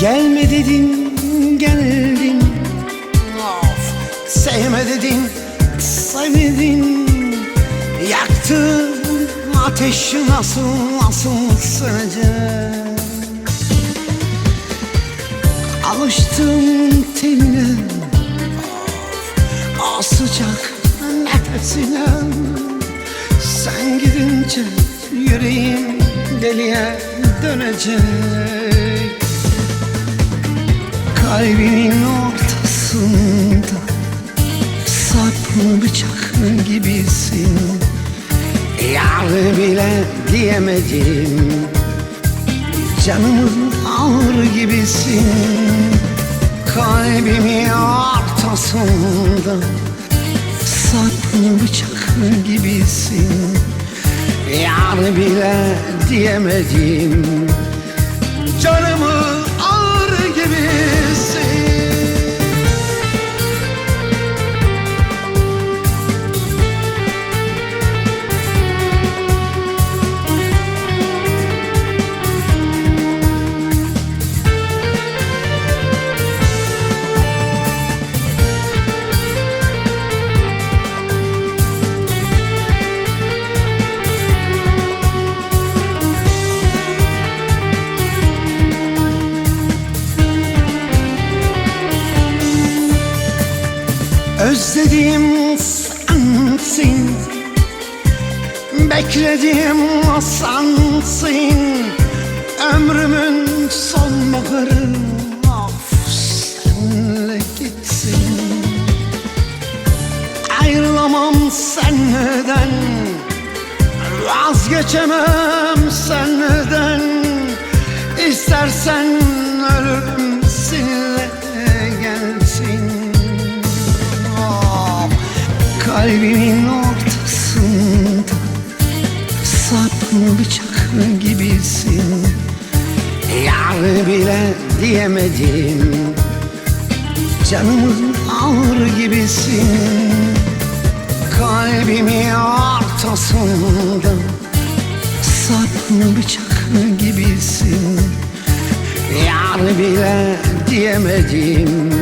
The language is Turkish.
Gelme dedin geldin. Of Sevme dedin sevdin Yaktın ateşi nasıl nasıl sönecek Alıştım teline. O sıcak nefesine. Sen gidince yüreğim deliye dönecek Kalbimin ortasında Saplı bıçak gibisin. Yar bile diyemedim. Canımın ağır gibisin. Kalbimin ortasında Saplı bıçak gibisin. Yar bile diyemedim. Canımı Özlediğim sensin. Beklediğim o sensin. Ömrümün son baharı Of senle gitsin. Ayrılamam senden. Vazgeçemem senden. İstersen Kalbimin ortasında. Saplı bıçak gibisin. Yar bile diyemedim. Canımın ağır gibisin. Kalbimin ortasında. Saplı bıçak gibisin. Yar bile diyemedim